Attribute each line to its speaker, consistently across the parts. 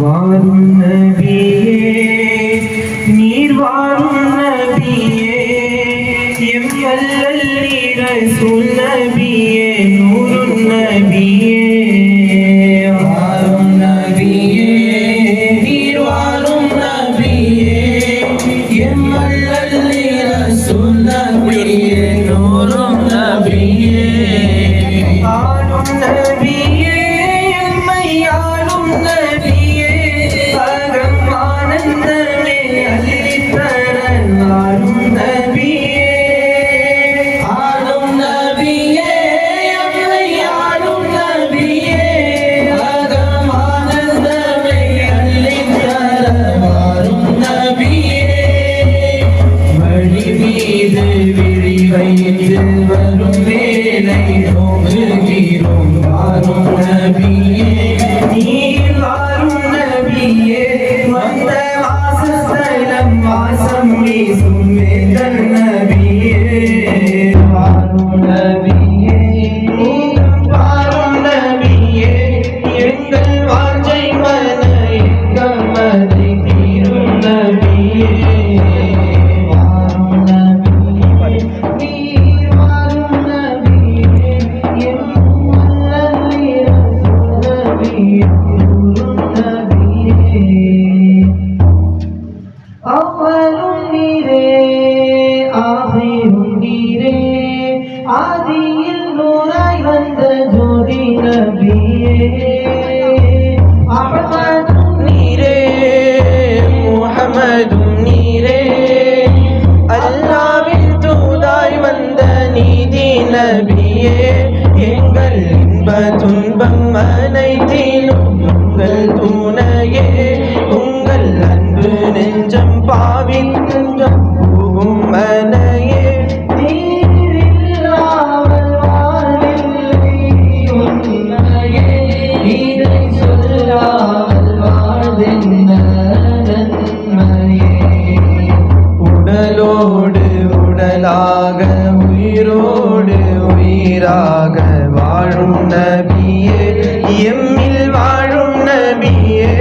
Speaker 1: வாரும் நபியே நீர் வாரும் நபியே எம் வல்லல் ரசூல் நபியே நூறு நபியே நோக்குகிறோம் வாரும் ஆகிரும் உண்டீரே ஆதியில் நூறாய் வந்த ஜோதி நபியே. அஹமதும் நீரே முஹம்மதும் நீரே. அல்லாவின் தூதாய் வந்த நீதி நபியே. எங்கள் இன்ப துன்பம் அனைத்திலும் உங்கள் துணையே. உங்கள் அன்பு நெஞ்சம் பாவின் எம்மில் வாழும் நபியே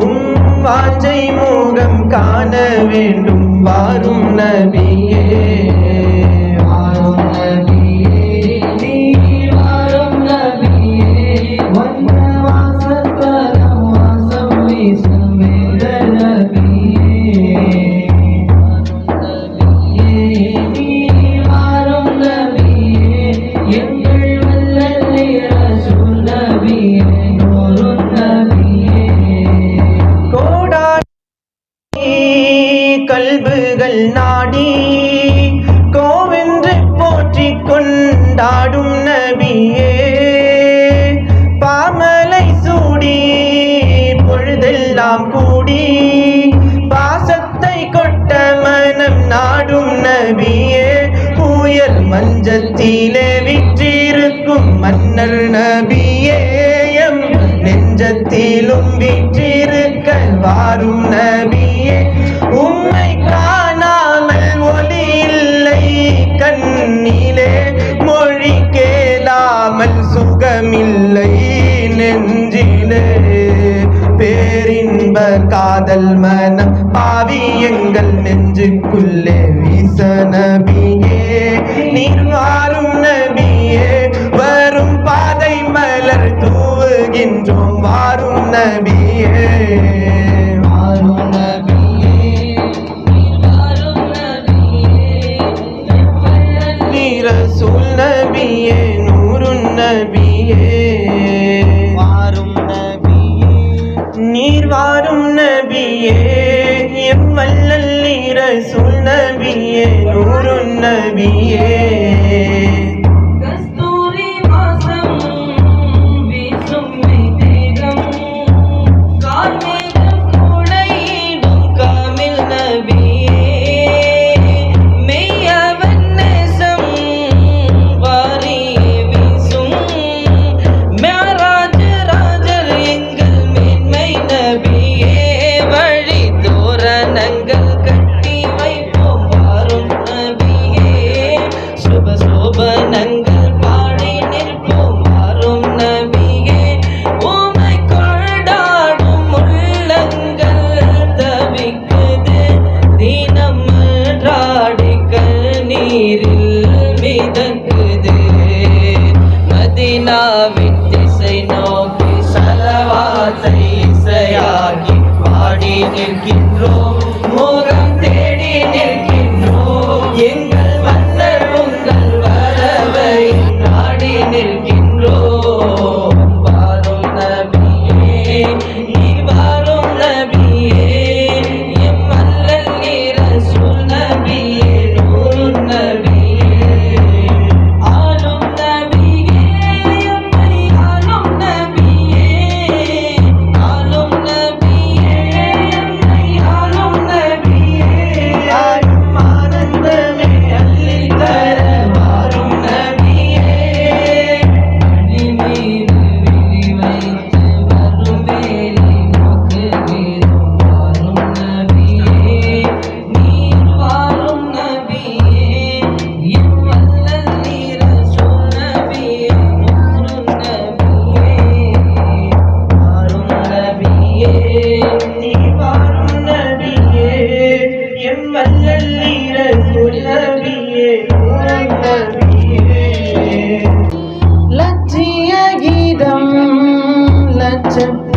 Speaker 1: உம் வாஞ்சை முகம் காண வேண்டும் வாரும் நபியே. கல்புகள் நாடி கோவென்று போற்றி கொண்டாடும் நபியே. பாமலை சூடி பொழுதெல்லாம் கூடி பாசத்தை கொட்ட மனம் நாடும் நபியே. புயல் மஞ்சத்திலே விற்றிருக்கும் மன்னர் நபியே. நெஞ்சத்திலும் விற்றிருக்க வாரும் நபியே. கண்ணிலே மொழி கேளாமல் சுகமில்லை நெஞ்சிலே. பேரின்ப காதல் மனம் பாவி எங்கள் நெஞ்சுக்குள்ளே வீச நபியே நீர் வாரும் நபியே வரும் பாதை மலர் தூவுகின்றோம் வாரும் நபியே. எம் வல்லல் நீர நபியே நூறுன் நபியே en el
Speaker 2: quinto கீதம் லட்சத்தில்